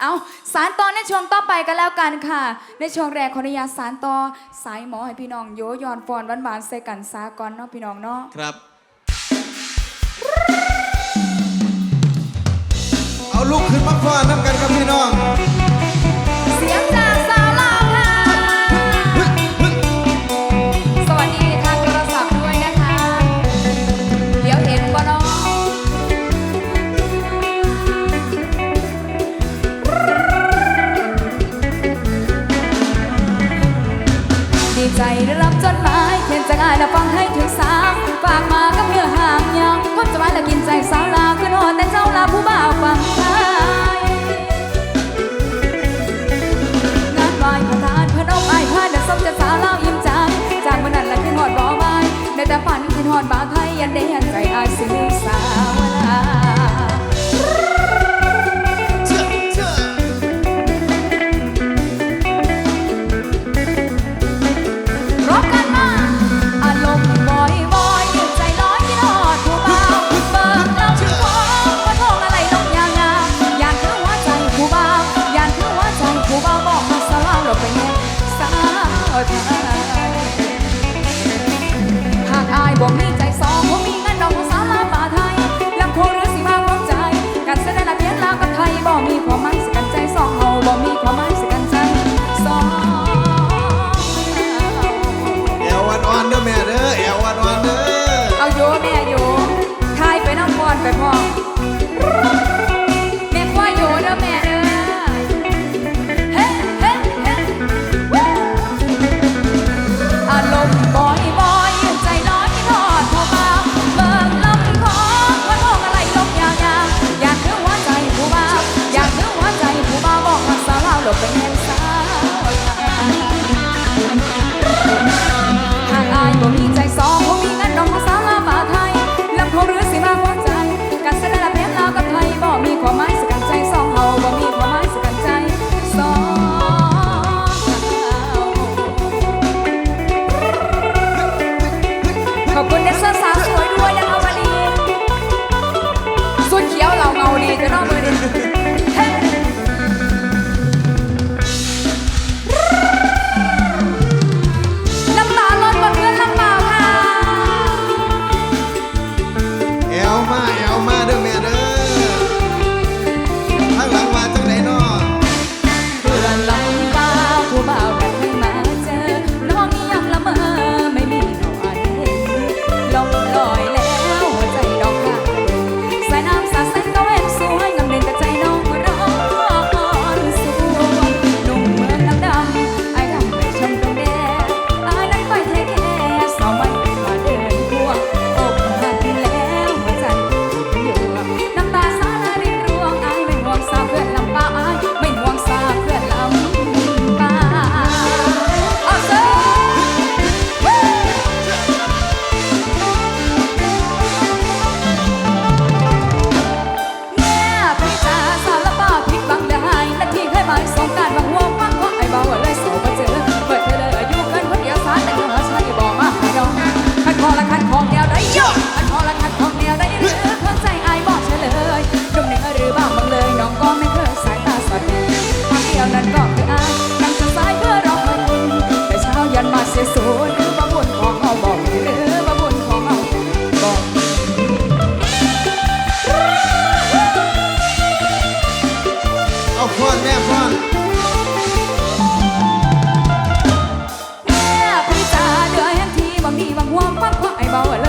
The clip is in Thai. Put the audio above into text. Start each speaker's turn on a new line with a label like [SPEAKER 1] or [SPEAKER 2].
[SPEAKER 1] เอาสารต่อในช่วงต่อไปกันแล้วกันค่ะ ในช่วงแรกขออนุญาตสารต่อสายหมอให้พี่น้องโยยอนฟอนหวานๆใส่กันซาก่อนเนาะพี่น้องเนาะ
[SPEAKER 2] ครับ เอาลูกขึ้นมาฟ้อนน้ำกันครับพี่น้อง
[SPEAKER 1] แล้วฟังให้ถึงสามฝากมากับเพื่อห่างยังความสบายและกินใจสาวลาวขึ้นหอดแต่เจ้าลาผู้บ่าวฟังไทยงานวายพระทานพนมไอ้ผ้าเด็กส้มจะสาวลาวยิ้มจังจากมันนั่น
[SPEAKER 2] และ
[SPEAKER 1] ขึ้นหอดบ่อใบในแต่ฝันขึ้นหอดบ่าไทยยันเดียน
[SPEAKER 2] 害。favor.